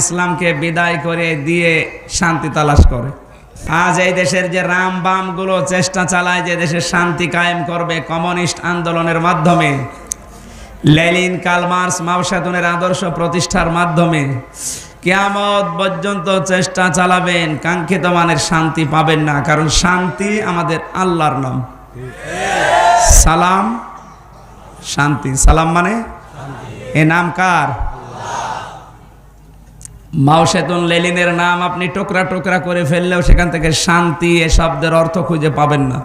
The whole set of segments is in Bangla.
ইসলামকে বিদায় করে দিয়ে শান্তি তালাশ করে। আজ এই দেশের যে রাম বামগুলো চেষ্টা চালায় যে দেশের শান্তি কায়েম করবে কমিউনিস্ট আন্দোলনের মাধ্যমে লেলিন কালমার্স মাওসাদুনের আদর্শ প্রতিষ্ঠার মাধ্যমে, কেয়ামত পর্যন্ত চেষ্টা চালাবেন, কাঙ্ক্ষিত মানের শান্তি পাবেন না, কারণ শান্তি আমাদের আল্লাহর নাম। সালাম, শান্তি। সালাম মানে? এ নাম কার? মাওসেতুন লেলিনের নাম আপনি টোকরা টোকরা করে ফেললেও সেখান থেকে শান্তি এ শব্দের অর্থ খুঁজে পাবেন না।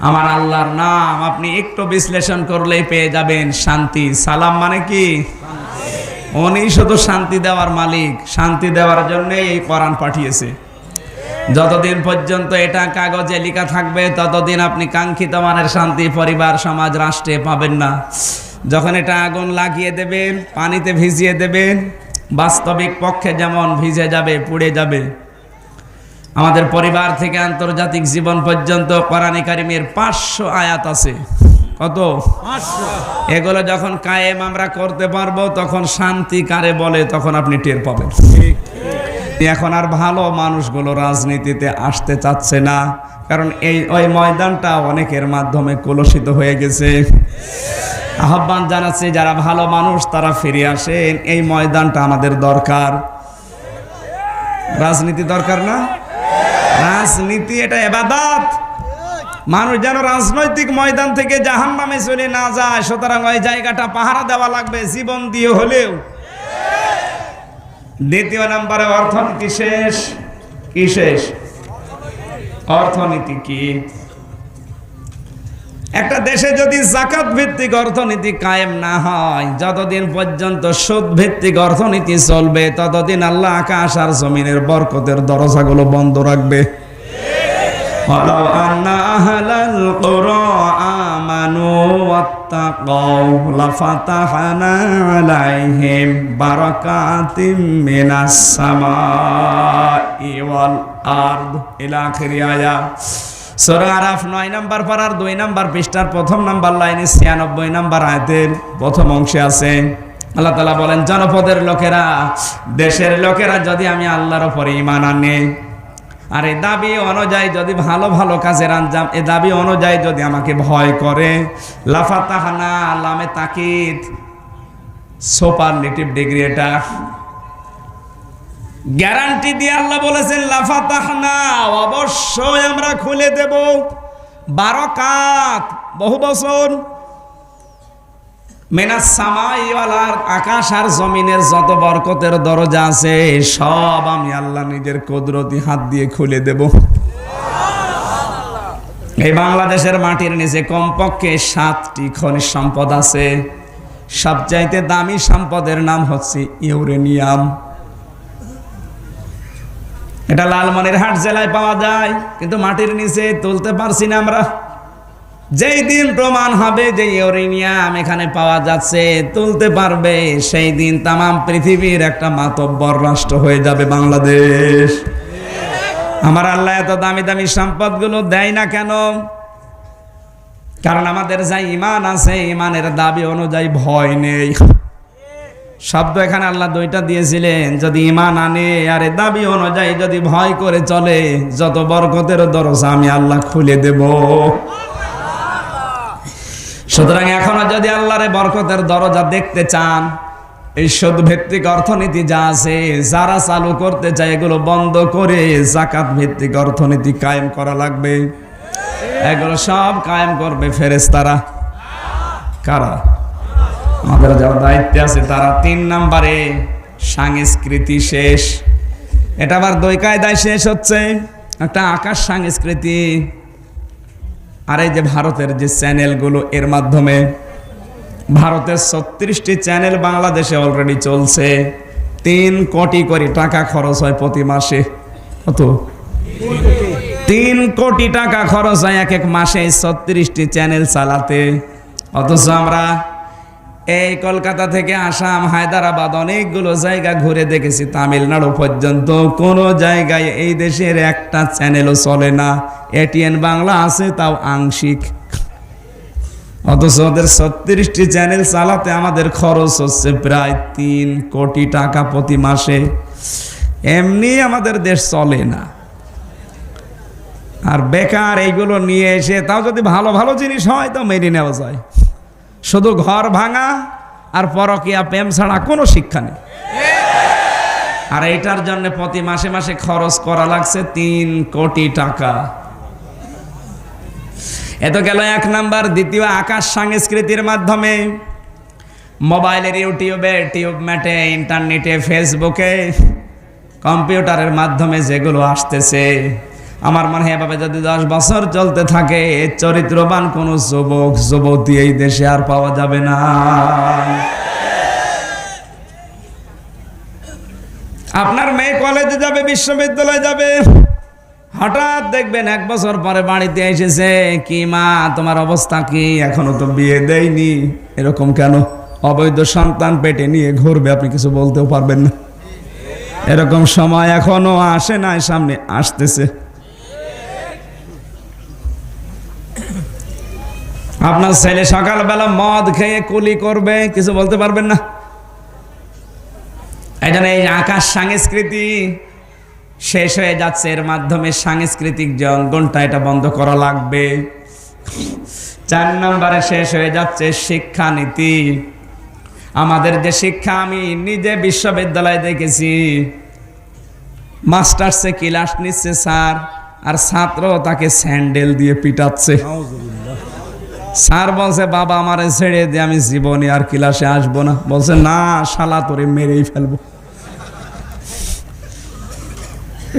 আমার আল্লাহর নাম আপনি একটু বিশ্লেষণ করলেই পেয়ে যাবেন শান্তি। সালাম মানে কি? উনি শুধু শান্তি দেওয়ার মালিক শান্তি দেওয়ার জন্য এই কোরআন পাঠিয়েছে। যতদিন পর্যন্ত এটা কাগজে লেখা থাকবে ততদিন আপনি কাঙ্ক্ষিত মানের শান্তি পরিবার সমাজ রাষ্ট্রে পাবেন না। যখন এটা আগুন লাগিয়ে দেবেন পানিতে ভিজিয়ে দেবেন বাস্তবিক পক্ষে যেমন ভিজে যাবে পুড়ে যাবে। আমাদের পরিবার থেকে আন্তর্জাতিক জীবন পর্যন্ত কোরআন কারিমের পাঁচশো আয়াত আছে। কত? এগুলো যখন কায়েম আমরা করতে পারব তখন শান্তি কারে বলে তখন আপনি টের পাবেন। এখন আর ভালো মানুষগুলো রাজনীতিতে আসতে চাচ্ছে না। কারণ এই, ওই ময়দানটা অনেকের মাধ্যমে কলুষিত হয়ে গেছে। আহ্বান জানাচ্ছি, যারা ভালো মানুষ তারা ফিরে আসেন। এই ময়দানটা আমাদের দরকার। রাজনীতি দরকার না? রাজনীতি এটা এবাদাত। মানুষ যেন রাজনৈতিক ময়দান থেকে জাহান নামে চলে না যায়, সুতরাং ওই জায়গাটা পাহারা দেওয়া লাগবে, জীবন দিয়ে হলেও। দ্বিতীয় নম্বরে অর্থনীতি শেষ কি শেষ অর্থনীতি কি একটা দেশে যদি জাকাত ভিত্তিক অর্থনীতি কায়েম না হয় যতদিন পর্যন্ত সুদ ভিত্তিক অর্থনীতি চলবে ততদিন আল্লাহ আকাশ আর জমিনের বরকতের দরজাগুলো বন্ধ রাখবে ولو أن أهل القرى آمنوا واتقوا لفتحنا عليهم بركات من السماء والأرض إلى آخر آية সূরা আরাফ নয় নাম্বার পারার দুই নাম্বার পৃষ্ঠার প্রথম নাম্বার লাইনে ছিয়ানব্বই নাম্বার আয়াতের প্রথম অংশে আছে আল্লাহ তালা বলেন জনপদের লোকেরা দেশের লোকেরা যদি আমি আল্লাহর ওপরে ইমান আনে আর এ দাবি অনুযায়ী যদি ভালো ভালো কাজের আঞ্জাম, এ দাবি অনুযায়ী যদি আমাকে ভয় করে। লাফাতাহানা, লামে তাকিদ সুপারলেটিভ ডিগ্রি এটা। গ্যারান্টি দিয়ে আল্লাহ বলেছেন, লাফাতাহনা, অবশ্যই আমরা খুলে দেব। বারকাত বহু বছর মেনা সামাইওয়ালার আকাশ আর জমিনের যত বরকতের দরজা আছে, সব আমি আল্লাহ নিজের কুদরতি হাত দিয়ে খুলে দেব। এই বাংলাদেশের মাটির নিচে কমপক্ষে সাতটি খনিজ সম্পদ আছে। সবচাইতে দামি সম্পদের নাম হচ্ছে ইউরেনিয়াম। এটা লালমনিরহাট জেলায় পাওয়া যায়, কিন্তু মাটির নিচে তুলতে পারছি না আমরা। যেই দিন প্রমাণ হবে যে ইউরেনিয়াম এখানে পাওয়া যাচ্ছে, তুলতে পারবে, সেই দিন তামাম পৃথিবীর একটা মাতব্বর রাষ্ট্র হয়ে যাবে বাংলাদেশ। আমার আল্লাহ এত দামি দামি সম্পদগুলো দেয় না কেন? কারণ আমাদের যা ইমান আছে, ইমানের দাবি অনুযায়ী ভয় নেই। শব্দ এখানে আল্লাহ দুইটা দিয়েছিলেন, যদি ইমান আনে, আর দাবি অনুযায়ী যদি ভয় করে চলে, যত বরকতের দরজা আমি আল্লাহ খুলে দেব। সুতরাং এখনও যদি আল্লাহরে বরকতের দরজা দেখতে চান, এই সুদ ভিত্তিক অর্থনীতি যা আছে, যারা চালু করতে চায়, এগুলো বন্ধ করে জাকাত ভিত্তিক অর্থনীতি কায়েম করা লাগবে। এগুলো সব কায়েম করবে ফেরেস্তারা কারা? আমাদের যারা দায়িত্বে আছে, তারা তিন নাম্বারে সংস্কৃতি শেষ। এটা আবার দুই কায়দায় শেষ হচ্ছে। একটা আকাশ সংস্কৃতি আর এই যে ভারতের যে চ্যানেলগুলো, এর মাধ্যমে ভারতের ছত্রিশটি চ্যানেল বাংলাদেশে অলরেডি চলছে। তিন কোটি করে টাকা খরচ হয় প্রতি মাসে। কত? তিন কোটি টাকা খরচ হয় এক এক মাসে ছত্রিশটি চ্যানেল চালাতে। অথচ আমরা এই কলকাতা থেকে আসাম, হায়দ্রাবাদ অনেকগুলো জায়গা ঘুরে দেখেছি তামিলনাড়ু পর্যন্ত। কোনো জায়গায় এই দেশের একটা চ্যানেলও চলে না। এটিএন বাংলা আছে, তাও আংশিক। অথচ ওদের ছত্রিশটি চ্যানেল চালাতে আমাদের খরচ হচ্ছে প্রায় তিন কোটি টাকা প্রতি মাসে। এমনি আমাদের দেশ চলে না। আর বেকার এইগুলো নিয়ে এসে, তাও যদি ভালো ভালো জিনিস হয় তো মেনে নেওয়া যায়। শুধু ঘর ভাঙা আর পরকিয়া, প্রেম ছাড়া কোনো শিক্ষা নেই। আর এটার জন্য প্রতি মাসে মাসে খরচ করা লাগছে তিন কোটি টাকা। এত গেল এক নাম্বার, দ্বিতীয় আকাশ সংস্কৃতির মাধ্যমে মোবাইলের ইউটিউবে, টিউব ম্যাটে, ইন্টারনেটে, ফেসবুকে, কম্পিউটারের মাধ্যমে যেগুলো আসতেছে। আমার মনে হয় এভাবে যদি দশ বছর চলতে থাকে, চরিত্রবান কোনো যুবক, যুবতী এই দেশে আর পাওয়া যাবে না। আপনার মেয়ে কলেজে যাবে, বিশ্ববিদ্যালয়ে যাবে। হঠাৎ দেখবেন এক বছর পরে বাড়িতে এসেছে, কি মা, তোমার অবস্থা কি? এখনও তো বিয়ে দেয়নি। এরকম কেন? অবৈধ সন্তান পেটে নিয়ে ঘুরবে, আপনি কিছু বলতেও পারবেন না। এরকম সময় এখনও আসে নাই, সামনে আসতেছে। আপনার ছেলে সকালবেলা মদ খেয়ে কুলি করবে, কিছু বলতে পারবেন না? জন্য এই আকাশ সংস্কৃতি শেষ হয়ে যাচ্ছে, এর মাধ্যমে সাংস্কৃতিক যে অঙ্গনটা এটা বন্ধ করা লাগবে। চার নম্বরে শেষ হয়ে যাচ্ছে শিক্ষানীতি। আমাদের যে শিক্ষা, আমি নিজে বিশ্ববিদ্যালয়ে দেখেছি। মাস্টার্সে ক্লাস নিচ্ছে স্যার, আর ছাত্র তাকে স্যান্ডেল দিয়ে পিটাচ্ছে। স্যার বলছে বাবা আমারে ছেড়ে দিয়ে আমি জীবনে আর ক্লাসে আসব না। বলছে না শালা তোরে মেরেই ফেলব।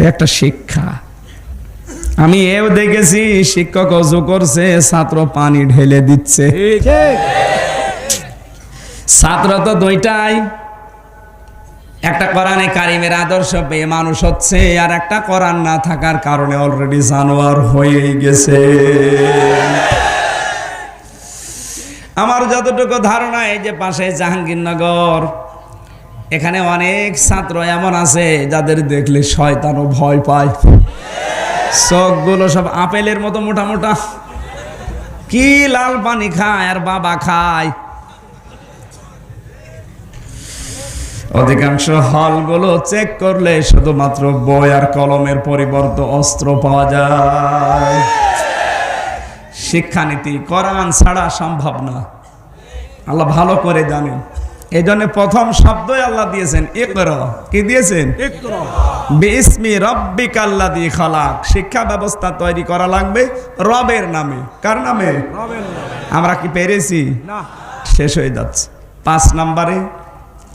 একটা শিক্ষা। আমি এও দেখেছি শিক্ষক অজু করছে ছাত্র পানি ঢেলে দিচ্ছে। ছাত্র তো দুইটাই। একটা কোরআনে কারিমের আদর্শ পেয়ে মানুষ হচ্ছে আর একটা কোরআন না থাকার কারণে অলরেডি জানোয়ার হয়েই গেছে। আমার যতটুকু ধারণা, এই যে পাশে জাহাঙ্গীরনগর, এখানে অনেক ছাত্র এমন আছে যাদের দেখলে শয়তানও ভয় পায়। চোখগুলো সব আপেলের মতো মোটা মোটা। কি লাল পানি খায় আর বাবা খায়। অধিকাংশ হলগুলো চেক করলে শুধুমাত্র বই আর কলমের পরিবর্তে অস্ত্র পাওয়া যায়। শিক্ষানীতি কোরআন ছাড়া সম্ভব না। আল্লাহ ভালো করে জানেন। এই জন্য প্রথম শব্দই আল্লাহ দিয়েছেন ইকর। কি দিয়েছেন? বিসমি রব্বিক আল্লাহ দিয়ে খালাক। শিক্ষা ব্যবস্থা তৈরি করা লাগবে রবের নামে। কার নামে? আমরা কি পেরেছি? শেষ হয়ে যাচ্ছে। পাঁচ নাম্বারে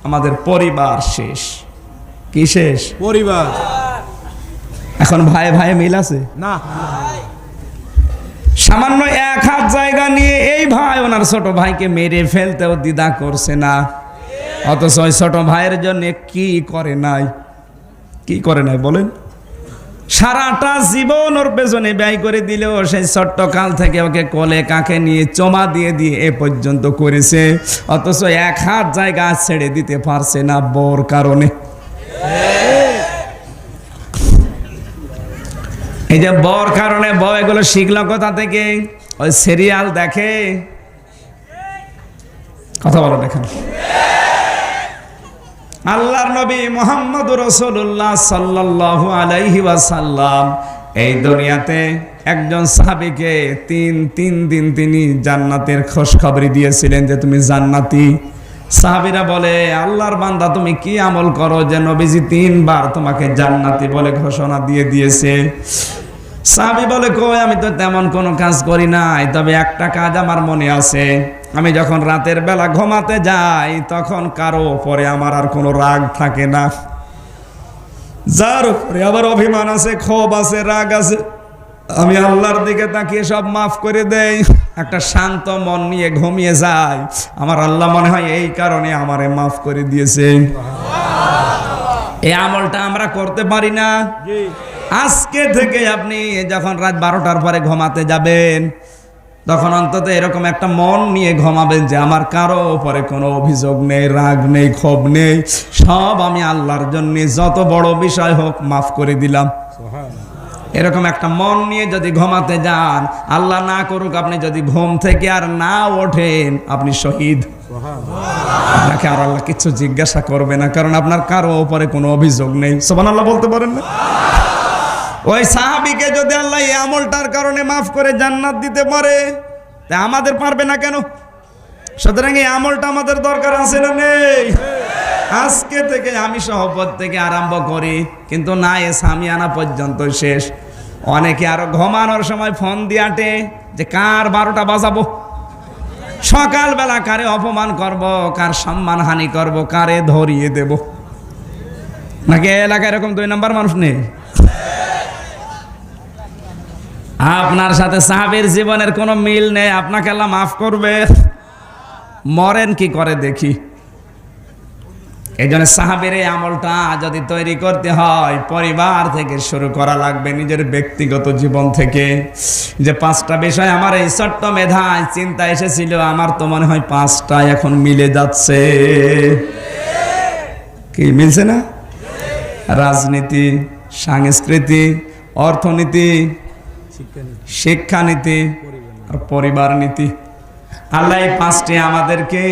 আমাদের পরিবার শেষ। কি শেষ? পরিবার। এখন ভাই ভাই মিল আছে? না। সামান্য এক হাত জায়গা নিয়ে এই ভাই ওনার ছোট ভাইকে মেরে ফেলতেও দ্বিধা করছে না। অথচ ওই ছোট ভাইয়ের জন্য কি করে নাই? কি করে নাই বলেন? সারাটা জীবন ওর পেছনে ব্যয় করে দিলেও সেই ছোট্ট কাল থেকে ওকে কোলে কাকে নিয়ে চমা দিয়ে দিয়ে এ পর্যন্ত করেছে। অথচ এক হাত জায়গা ছেড়ে দিতে পারছে না বোর কারণে। এই যে বর কারণে বউ এগুলো শিখলো কোথা থেকে? ওই সিরিয়াল দেখে। কথা বলো দেখেন। আল্লাহর নবী মোহাম্মদ রসুল্লাহ সাল্লাল্লাহু আলাইহি ওয়াসাল্লাম, এই দুনিয়াতে একজন সাহাবীকে তিন তিন দিন তিনি জান্নাতের খোঁজখবরি দিয়েছিলেন যে তুমি জান্নাতি। সাহাবীরা বলে, আল্লাহর বান্দা, তুমি কি আমল করো যে নবীজি তিনবার তোমাকে জান্নাতি বলে ঘোষণা দিয়ে দিয়েছে? সাহাবী বলে, কই, আমি তো তেমন কোনো কাজ করি নাই, তবে একটা কাজ আমার মনে আছে। আমি যখন রাতের বেলা ঘুমাতে যাই, তখন কারও পরে আমার আর কোনো রাগ থাকে না। যার উপরে আবার অভিমান আছে, ক্ষোভ আছে, রাগ আছে, আমি আল্লাহর দিকে তাকিয়ে সব মাফ করে দেই। একটা শান্ত মন নিয়ে ঘুমিয়ে যাই। আমার আল্লাহ মনে হয় এই কারণে আমারে মাফ করে দিয়েছে। এই আমলটা আমরা করতে পারি না। আজকে থেকে আপনি যখন রাত বারোটার পরে ঘুমাতে যাবেন তখন অন্তত এরকম একটা মন নিয়ে ঘুমাবেন যে আমার কারও উপরে কোনো অভিযোগ নেই রাগ নেই ক্ষোভ নেই। সব আমি আল্লাহর জন্য যত বড় বিষয় হোক মাফ করে দিলাম। এরকম একটা মন নিয়ে যদি ঘুমাতে যান আল্লাহ না করুক আপনি যদি ঘুম থেকে আর না ওঠেন আপনি শহীদ। আপনাকে আর আল্লাহ কিছু জিজ্ঞাসা করবে না কারণ আপনার কারও ওপরে কোনো অভিযোগ নেই। সোমান আল্লাহ বলতে পারেন না? ওই সাহাবিকে যদি আল্লাহ এই আমলটার কারণে মাফ করে জান্নাত দিতে পারে, তা আমাদের পারবে না কেন? সুতরাং এই আমলটা আমাদের দরকার আছে না নেই? আজকে থেকে আমি সহপদ থেকে আরম্ভ করি, কিন্তু না, এ স্বামী আনা পর্যন্ত শেষ। অনেকে আরও ঘুমানোর সময় ফোন দিয়ে আটে যে কার বারোটা বাজাবো? সকালবেলা কারে অপমান করব, কার সম্মান হানি করব, কারে ধরিয়ে দেব? নাকি এলাকায় এরকম দুই নাম্বার মানুষ নেই? আপনার সাথে সাহাবের জীবনের কোনো মিল নেই, আপনাকে আল্লাহ মাফ করবে। মরেন কি করে দেখি? এই জন্য সাহাবের এই আমলটা যদি তৈরি করতে হয়, পরিবার থেকে শুরু করা লাগবে নিজের ব্যক্তিগত জীবন থেকে। যে পাঁচটা বিষয় আমার এই ছোট্ট মেধায় চিন্তা এসেছিল, আমার তো মনে হয় পাঁচটা এখন মিলে যাচ্ছে। কি, মিলছে না? রাজনীতি, সংস্কৃতি, অর্থনীতি শিক্ষানীতি আর পরিবার নীতি। আল্লাহ পাঁচটি আমাদেরকে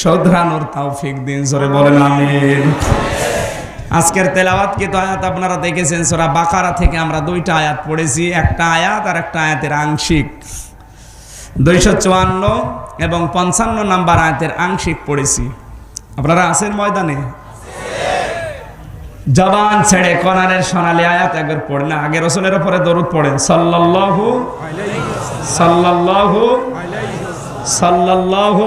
শোধরানোর তৌফিক দিন, জোরে বলেন আমিন। আজকের তেলাওয়াত কি? তো আয়াত আপনারা দেখেছেন, সোরা বাকারা থেকে আমরা দুইটা আয়াত পড়েছি, একটা আয়াত আর একটা আয়াতের আংশিক। দুইশো চুয়ান্ন এবং পঞ্চান্ন নাম্বার আয়াতের আংশিক পড়েছি। আপনারা আছেন ময়দানে? জবান ছেড়ে কোরআনের সোনালী আয়াত একবার পড়ে না, আগে রসুলের উপরে দরুদ পড়েন। সাল্লাল্লাহু সাল্লাল্লাহু সাল্লাল্লাহু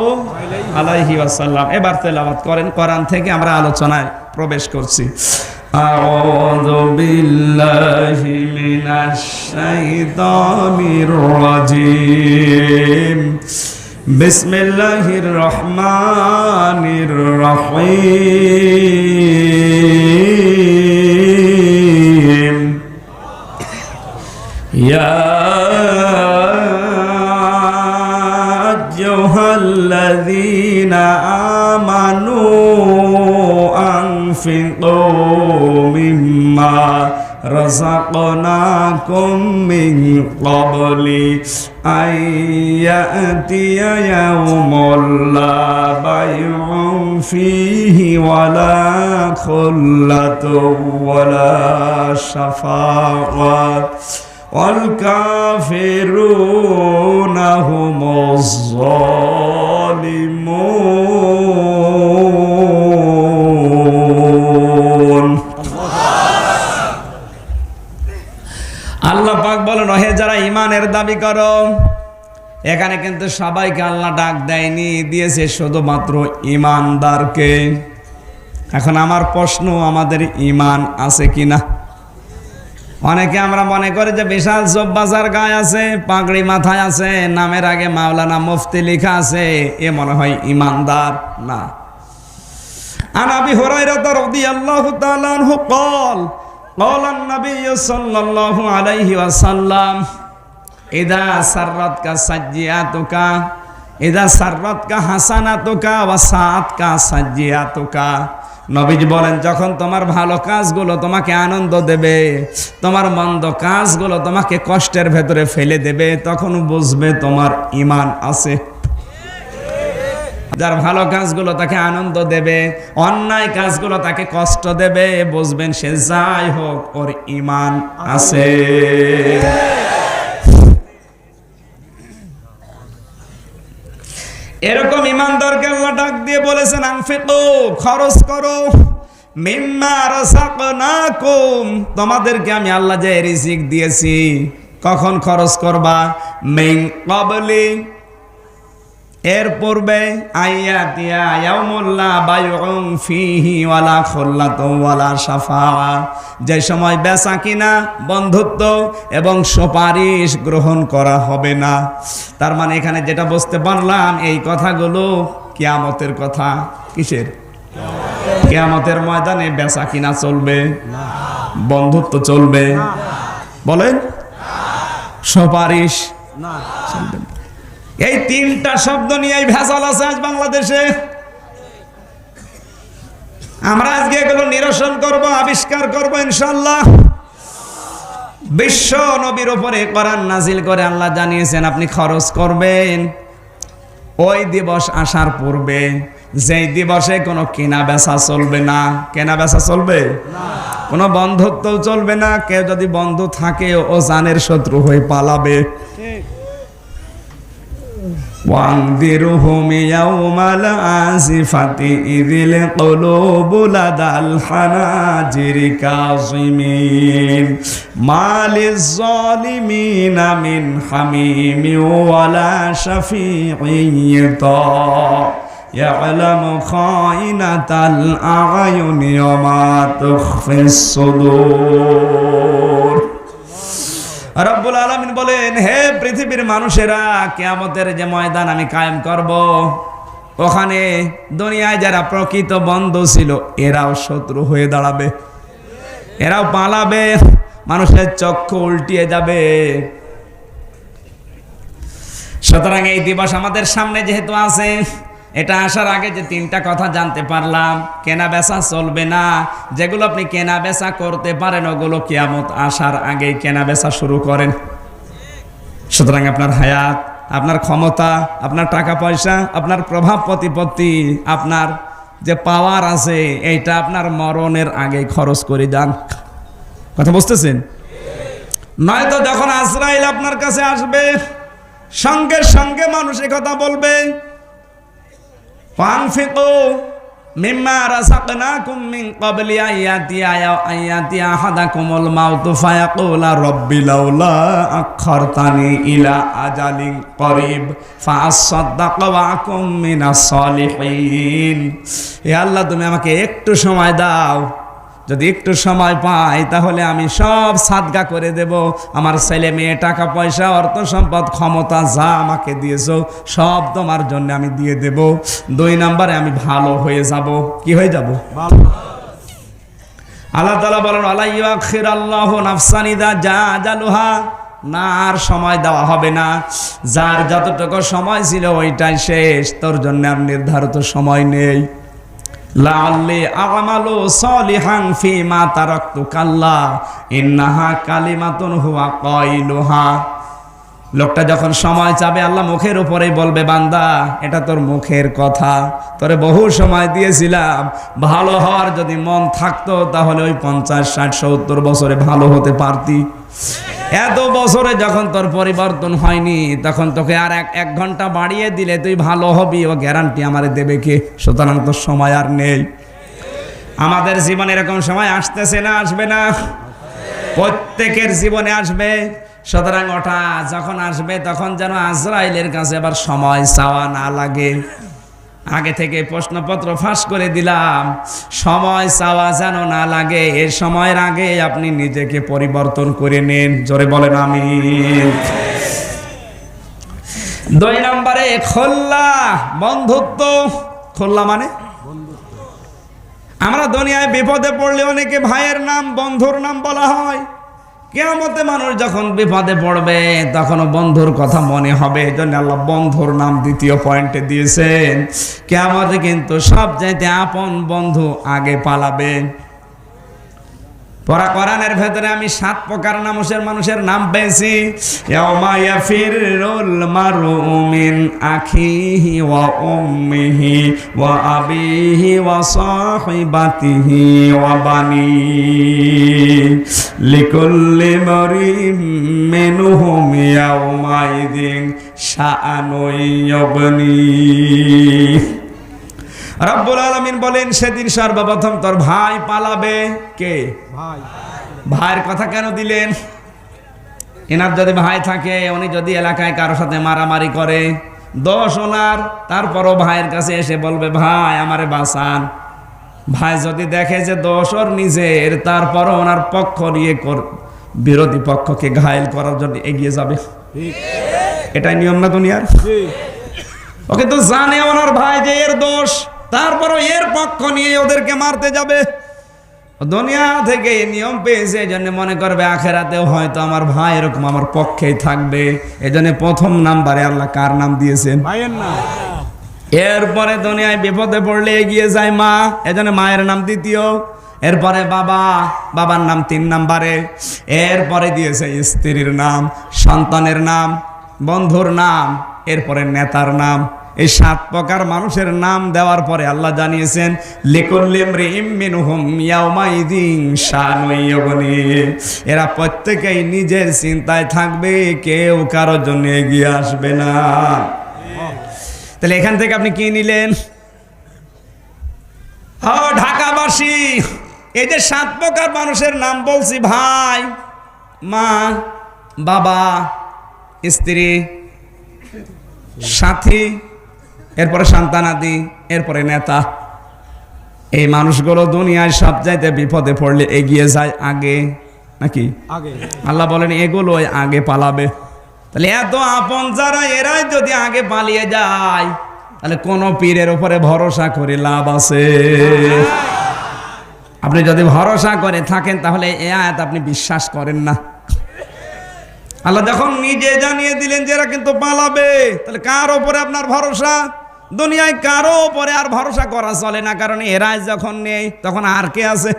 আলাইহি ওয়াসাল্লাম। এবার তেলাওয়াত করেন। কোরআন থেকে আমরা আলোচনায় প্রবেশ করছি। আউযু বিল্লাহি মিনাশ শাইতানির রাজিম। বিসমিল্লাহির রহমানির রহিম। رزقناكم من قبل أن يأتي يوم لا بيع فيه ولا خلة ولا شفاعة والكافرون هم الظالمون ইমানের দাবি করো এখানে কিন্তু সবাইকে আল্লাহ ডাক দেয়নি দিয়েছে শুধুমাত্র ইমানদারকে এখন আমার প্রশ্ন আমাদের ইমান আছে কিনা অনেকে আমরা মনে করি যে বিশাল জব্বাজার গায়ে আছে পাগড়ি মাথায় আছে নামের আগে মাওলানা মুফতি লেখা আছে এ মনে হয় ইমানদার না عن ابي هريره رضي الله تعالى عنه قال قال النبي صلى الله عليه وسلم এদা সার্রাত কা সাজিয়া তোকা এদা সার্রাত কা হাসানা তোকা বা সাত কা সাজিয়া তোকা নবীজ বলেন, যখন তোমার ভালো কাজগুলো তোমাকে আনন্দ দেবে, তোমার মন্দ কাজগুলো তোমাকে কষ্টের ভেতরে ফেলে দেবে, তখন বুঝবে তোমার ইমান আছে। যার ভালো কাজগুলো তাকে আনন্দ দেবে, অন্যায় কাজগুলো তাকে কষ্ট দেবে, বুঝবেন সে যাই হোক, ওর ইমান আছে। এরকম ইমানদারকে আল্লাহ ডাক দিয়ে বলেছেন, আনফিকু, খরচ করো। তোমাদেরকে আমি আল্লাহ যে রিজিক দিয়েছি, কখন খরচ করবা? মিন ক্বাবলি এর পূর্বে আইয়াতিয়া ইয়াউমুল্লাহ বাইউন ফিহি ওয়ালা খুল্লাতু ওয়ালা শাফাআ। যে সময় বেচা কিনা বন্ধুত্ব এবং সুপারিশ গ্রহণ করা হবে না। তার মানে এখানে যেটা বুঝতে পারলাম এই কথাগুলো কিয়ামতের কথা। কিসের? কিয়ামতের ময়দানে বেচা কিনা চলবে বন্ধুত্ব চলবে। বলেন? সুপারিশ চলবে না। এই তিনটা শব্দ নিয়ে ভেজাল আছে আজ বাংলাদেশে। আমরা আজকে এগুলো নিরসন করব আবিষ্কার করব ইনশাল্লাহ বিশ্ব নবীর ওপরে কোরআন নাজিল করে আল্লাহ জানিয়েছেন আপনি খরচ করবেন। ওই দিবস আসার পূর্বে যেই দিবসে কোনো কেনা বেচা চলবে না। কেনা বেচা চলবে? কোনো বন্ধুত্ব চলবে না। কেউ যদি বন্ধু থাকে ও জানের শত্রু হয়ে পালাবে। وانذرهم يوم الآزفة إذ القلوب لدى الحناجر كاظمين ما للظالمين من حميم ولا شفيع يطاع يعلم خائنة الأعين وما تخفي الصدور. রব্বুল আলমিন বলেন, হে পৃথিবীর মানুষেরা, কেয়ামতের যে ময়দান আমি কায়েম করব, ওখানে দুনিয়ায় যারা প্রকৃত বন্ধ ছিল, এরাও শত্রু হয়ে দাঁড়াবে। এরাও পালাবে, মানুষের চক্ষু উল্টিয়ে যাবে। সুতরাং এই দিবস আমাদের সামনে যেহেতু আছে এটা আসার আগে যে তিনটা কথা জানতে পারলাম, কেনা বেচা চলবে না। যেগুলো আপনি কেনা বেচা করতে পারেন, ওগুলো কিয়ামত আসার আগেই কেনা বেচা শুরু করেন। সুতরাং আপনার হায়াত, আপনার ক্ষমতা, আপনার টাকা পয়সা, আপনার প্রভাব প্রতিপত্তি, আপনার যে পাওয়ার আছে, এইটা আপনার মরণের আগে খরচ করে যান কথা বুঝতেছেন? নয়তো যখন আজরাইল আপনার কাছে আসবে, সঙ্গে সঙ্গে মানুষ কথা বলবে فانفقوا مما رزقناكم من قبل أن يأتي أن يأتي أحدكم الموت فيقول رب لولا أخرتني إلى أجل قريب فأصدق وأكن من الصالحين يا الله তুমি আমাকে একটু সময় দাও যদি একটু সময় পাই তাহলে আমি সব সাদগা করে দেব। আমার ছেলে মেয়ে টাকা পয়সা অর্থ সম্পদ ক্ষমতা যা আমাকে দিয়েছ সব তোমার জন্য আমি দিয়ে দেব। দুই নম্বরে আমি ভালো হয়ে যাব। কি হয়ে যাব? আল্লাহ তালা বলেন আল্লাহ নাফসানিদা যা জালুহা না আর সময় দেওয়া হবে না। যার যতটুকু সময় ছিল ওইটাই শেষ। তোর জন্য আর নির্ধারিত সময় নেই। লাল্লি আমালু সলিহান ফি মা তারাক্তু কাল্লা ইন্নাহা কালিমাতুন হুয়া কয়লুহা লোকটা যখন সময় চাবে, আল্লাহ মুখের উপরেই বলবে, বান্দা, এটা তোর মুখের কথা। তোরে বহু সময় দিয়েছিলাম, ভালো হওয়ার যদি মন থাকতো, তাহলে ওই পঞ্চাশ, ষাট, সত্তর বছরে ভালো হতে পারতি। এত বছরে যখন তোর পরিবর্তন হয়নি, তখন তোকে আর এক এক ঘণ্টা বাড়িয়ে দিলে তুই ভালো হবি, ও গ্যারান্টি আমারে দেবে কে? সুতরাং তোর সময় আর নেই। আমাদের জীবনে এরকম সময় আসতেছে না, আসবে না? প্রত্যেকের জীবনে আসবে। সুতরাং ওটা যখন আসবে, তখন যেন আজরাইলের কাছে আবার সময় চাওয়া না লাগে। আগে থেকে প্রশ্নপত্র ফাঁস করে দিলাম। সময় চাওয়া যেন না লাগে এর সময়ের আগে আপনি নিজেকে পরিবর্তন করে নেন। জোরে বলেন আমি দুই নম্বরে, খোল্লা বন্ধুত্ব। খোল্লা মানে? আমরা দুনিয়ায় বিপদে পড়লে অনেকে ভাইয়ের নাম, বন্ধুর নাম বলা হয়। কেমতে মানুষ যখন বিপদে পড়বে তখন বন্ধুর কথা মনে হবে। এই জন্য আল্লাহ বন্ধুর নাম দ্বিতীয় পয়েন্টে দিয়েছেন। কেমতে কিন্তু সব চাইতে আপন বন্ধু আগে পালাবে। পরা কোরআনের ভেতরে আমি সাত প্রকার নামসের মানুষের নাম পেয়েছি। ইয়াউমা ইয়াফিরুল মারু মিন আখিহি ওয়া উম্মিহি ওয়া আবিহি ওয়া সাহিবাতিহি ওয়া বানি লিকুল্লি মারিম মিনহুম ইয়াউমা ইদিন শাআনু ইয়াবনি। রব্বুল আলমিন বলেন সেদিন সর্বপ্রথম তোর ভাই পালাবে কে? ভাই। ভাইয়ের কথা কেন দিলেন? এনার যদি ভাই থাকে উনি যদি এলাকায় কারও সাথে মারামারি করে দোষ ওনার। তারপরও ভাইয়ের কাছে এসে বলবে ভাই আমারে বাঁচান। ভাই যদি দেখে যে দোষ ওর নিজের তারপরও ওনার পক্ষ নিয়ে কর বিরোধী পক্ষকে ঘায়েল করার জন্য এগিয়ে যাবে। এটাই নিয়ম না দুনিয়ার? ওকে তো জানে ওনার ভাই যে এর দোষ। তারপরও এর পক্ষ নিয়ে ওদেরকে মারতে যাবে। দুনিয়া থেকে নিয়ম পেয়েছে এই জন্য মনে করবে আখেরাতেও হয়তো আমার ভাই এরকম আমার পক্ষেই থাকবে। এই জন্য প্রথম নাম্বারে আল্লাহ কার নাম দিয়েছেন? এরপরে দুনিয়ায় বিপদে পড়লে এগিয়ে যায় মা এজন্য মায়ের নাম দ্বিতীয়। এরপরে বাবা বাবার নাম তিন নাম্বারে। এরপরে দিয়েছে স্ত্রীর নাম সন্তানের নাম বন্ধুর নাম এরপরে নেতার নাম। এই সাত প্রকার মানুষের নাম দেওয়ার পরে আল্লাহ জানিয়েছেন এরা প্রত্যেকেই নিজের চিন্তায় থাকবে, কেউ কারোর জন্য এগিয়ে আসবে না। তাহলে এখান থেকে আপনি কি নিলেন? ও ঢাকাবাসী, এই যে সাত প্রকার মানুষের নাম বলছি, ভাই, মা, বাবা, স্ত্রী, সাথী এরপরে সন্তানাদি এরপরে নেতা। এই মানুষগুলো দুনিয়ায় সব চাইতে বিপদে পড়লে এগিয়ে যায় আগে নাকি? আগে। আল্লাহ বলেন এগুলো আগে পালাবে। তাহলে এত আপন যারা এরাই যদি আগে পালিয়ে যায় তাহলে কোন পীরের উপরে ভরসা করে লাভ আছে। আপনি যদি ভরসা করে থাকেন তাহলে এ আয়াত আপনি বিশ্বাস করেন না। আল্লাহ যখন নিজে জানিয়ে দিলেন যে এরা কিন্তু পালাবে তাহলে কার ওপরে আপনার ভরসা? দুনিয়ায় কারও ওপরে আর ভরসা করা চলে না, কারণ এরাই যখন নেই, তখন আর কে আছে?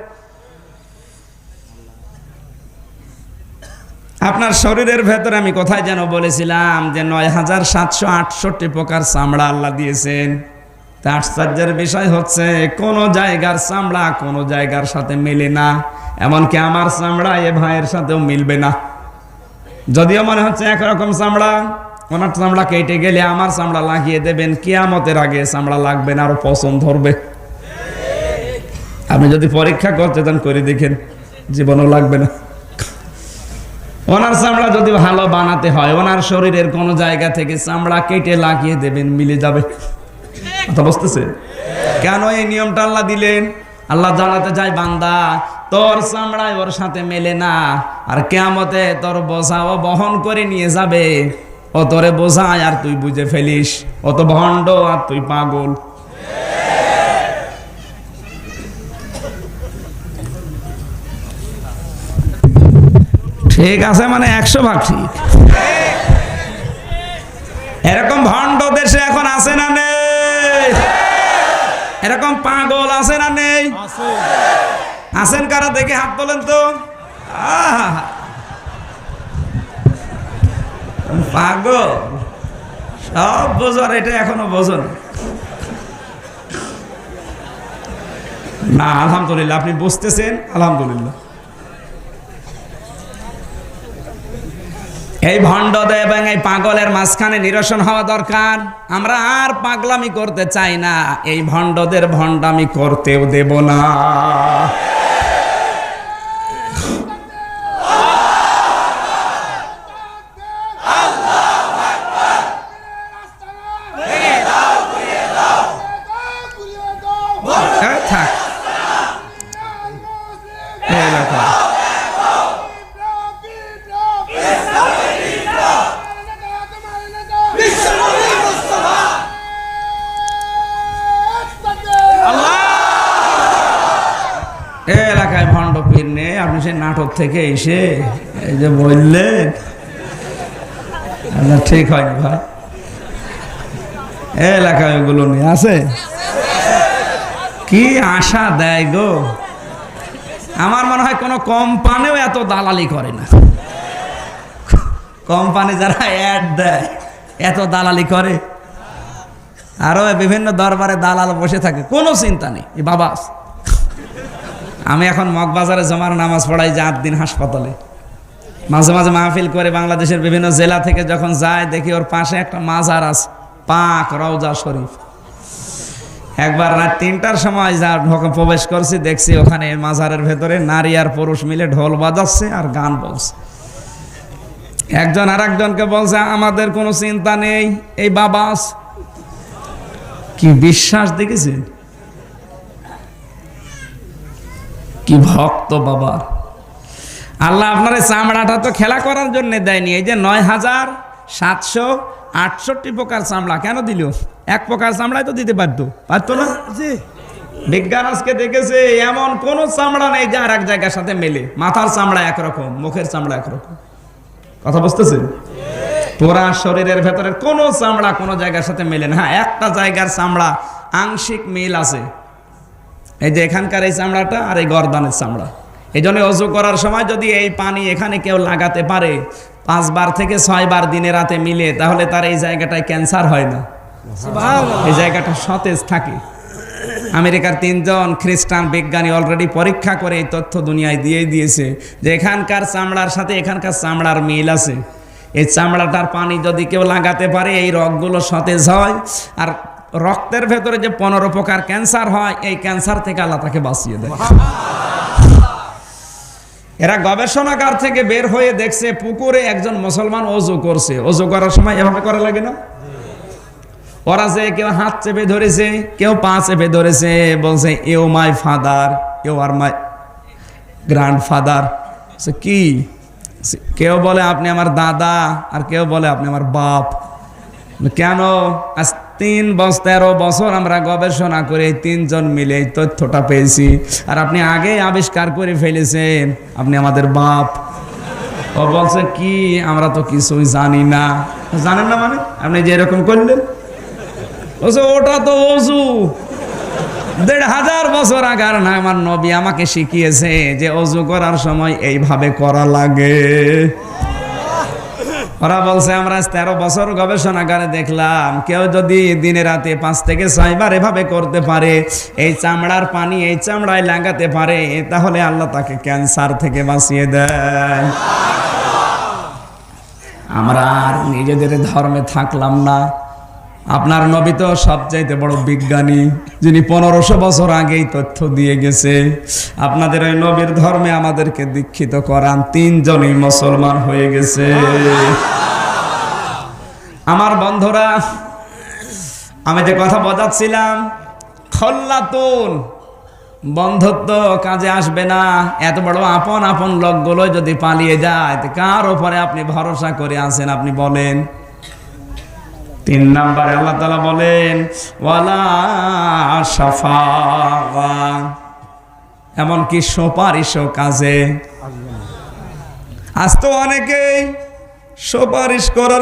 আপনার শরীরের ভেতরে আমি কোথায় যেন বলেছিলাম যে নয় হাজার সাতশো আটষট্টি প্রকার চামড়া আল্লাহ দিয়েছেন। তা আশ্চর্যের বিষয় হচ্ছে, কোন জায়গার চামড়া কোন জায়গার সাথে মেলে না, এমনকি আমার চামড়া এ ভাইয়ের সাথেও মিলবে না। যদিও মনে হচ্ছে একরকম চামড়া ওনার চামড়া কেটে গেলে আমার চামড়া লাগিয়ে দেবেন, কিয়ামতের আগে চামড়া লাগবে না, আরও পছন্দ ধরবে। আপনি যদি পরীক্ষা করতে চান করে দেখেন, জীবনও লাগবে না। ওনার চামড়া যদি ভালো বানাতে হয়, ওনার শরীরের কোনো জায়গা থেকে চামড়া কেটে লাগিয়ে দেবেন, মিলে যাবে। কথা বুঝতেছে? কেন এই নিয়মটা আল্লাহ দিলেন? আল্লাহ জানাতে চায়, বান্দা, তোর চামড়ায় ওর সাথে মেলে না, আর কেমতে তোর বোঝা ও বহন করে নিয়ে যাবে। ও তোরে বোঝায় আর তুই বুঝে ফেলিস। অত ভণ্ড আর তুই পাগল। ঠিক আছে মানে একশো ভাগ ঠিক। এরকম ভণ্ড দেশে এখন আছে না নেই? এরকম পাগল আছে না নেই? আছে। আছেন কারা? দেখে হাত তোলেন তো। আহা! পাগল সব বোঝার, এটা এখনও বোঝন। না, আলহামদুলিল্লাহ, আপনি বুঝতেছেন, আলহামদুলিল্লাহ। এই ভণ্ডদ এবং এই পাগলের মাঝখানে নিরসন হওয়া দরকার। আমরা আর পাগলামি করতে চাই না। এই ভণ্ডদের ভণ্ডামি করতেও দেব না এই থাক এই লেখা। এই এলাকায় ভণ্ড পীর নেই আপনি সেই নাটক থেকে এসে এই যে বললেন আপনার ঠিক হয়নি ভাই। এলাকায় ওগুলো নেই, আছে? কি আশা দেয় গো? আমার মনে হয় কোনো কোম্পানিও এত দালালি করে না। কোম্পানি যারা অ্যাড দেয়, এত দালালি করে। আরও বিভিন্ন দরবারে দালাল বসে থাকে, কোনো চিন্তা নেই। বাবা আমি এখন মগবাজারে জমার নামাজ পড়াই যে আট দিন হাসপাতালে। মাঝে মাঝে মাহফিল করে বাংলাদেশের বিভিন্ন জেলা থেকে যখন যায়, দেখি ওর পাশে একটা মাজার আছে, পাক রওজা শরীফ। একবার রাত তিনটার সময় যা ঢোকে প্রবেশ করছি, দেখছি ওখানে মাজারের ভেতরে নারী আর পুরুষ মিলে ঢোল বাজাচ্ছে আর গান বলছে। একজন আর একজনকে বলছে, আমাদের কোনো চিন্তা নেই, এই বাবা আছে। কি বিশ্বাস দেখেছেন? কি ভক্ত বাবা। আল্লাহ আপনার এই চামড়াটা তো খেলা করার জন্য দেয়নি। এই যে নয় হাজার সাতশো আটষট্টি প্রকার চামড়া। কেন দিল? এক প্রকার চামড়াই তো দিতে পারতো। পারতো না? জি। বিজ্ঞান আজকে দেখেছে এমন কোনো চামড়া নেই যে আর এক জায়গার সাথে মেলে। মাথার চামড়া একরকম মুখের চামড়া একরকম। কথা বুঝতেছেন? পুরা শরীরের ভেতরের কোনো চামড়া কোনো জায়গার সাথে মেলে না। হ্যাঁ একটা জায়গার চামড়া আংশিক মিল আছে। এই যে এখানকার এই চামড়াটা আর এই গরদানের চামড়া। এই জন্য অজু করার সময় যদি এই পানি এখানে কেউ লাগাতে পারে পাঁচবার থেকে ছয়বার দিনে রাতে মিলে তাহলে তার এই জায়গাটায় ক্যান্সার হয় না। এই জায়গাটা সতেজ থাকে। আমেরিকার তিনজন খ্রিস্টান বিজ্ঞানী অলরেডি পরীক্ষা করে এই তথ্য দুনিয়ায় দিয়ে দিয়েছে যে এখানকার চামড়ার সাথে এখানকার চামড়ার মিল আছে। এই চামড়াটার পানি যদি কেউ লাগাতে পারে এই রগগুলো সতেজ হয়। আর রক্তের ভেতরে যে পনেরো প্রকার ক্যান্সার হয়, এই ক্যান্সার থেকে আল্লাহ তাকে বাঁচিয়ে দেয়। এরা গবেষণাগার থেকে বের হয়ে দেখছে পুকুরে একজন মুসলমান অজু করছে। অজু করার সময় এভাবে করা লাগে না? ওরা যে কেউ হাত চেপে ধরেছে, কেউ পা চেপে ধরেছে, বলছে you my father you are my grandfather কি? কেউ বলে, আপনি আমার দাদা, আর কেউ বলে, আপনি আমার বাপ। কেন? তিন বছর, তেরো বছর আমরা গবেষণা করে তিনজন মিলে তথ্যটা পেয়েছি। আর আপনি আগে আবিষ্কার করে ফেলেছেন, আপনি আমাদের বাপ। ও বলছে, কি? আমরা তো কিছুই জানি না। জানেন না মানে? আপনি যে এরকম করলেন। বলছে, ওটা তো অজু। দেড় হাজার বছর আগার না, আমার নবী আমাকে শিখিয়েছে যে অজু করার সময় এইভাবে করা লাগে। ওরা বলছে, আমরা তেরো বছর গবেষণাগারে দেখলাম, কেউ যদি দিনে রাতে পাঁচ থেকে ছয়বার এভাবে করতে পারে, এই চামড়ার পানি এই চামড়ায় লাগাতে পারে, তাহলে আল্লাহ তাকে ক্যান্সার থেকে বাঁচিয়ে দেয় আমরা আর নিজেদের ধর্মে থাকলাম না। আপনার নবী তো সবচাইতে বড় বিজ্ঞানী, যিনি পনেরোশো বছর আগেই তথ্য দিয়ে গেছে। আপনাদের ওই নবীর ধর্মে আমাদেরকে দীক্ষিত করান, তিনজনই মুসলমান হয়ে গেছে। আমার বন্ধুরা, আমি যে কথা বোঝাচ্ছিলাম, খল্লাতুন, বন্ধত্ব কাজে আসবে না। এত বড় আপন আপন লোকগুলো যদি পালিয়ে যায় কার ওপরে আপনি ভরসা করে আছেন, আপনি বলেন? তিন নাম্বারে আল্লাহ তালা বলেন, ওয়ালা সাফা এমনকি সুপারিশও কাজে। আজ তো অনেকেই সুপারিশ করার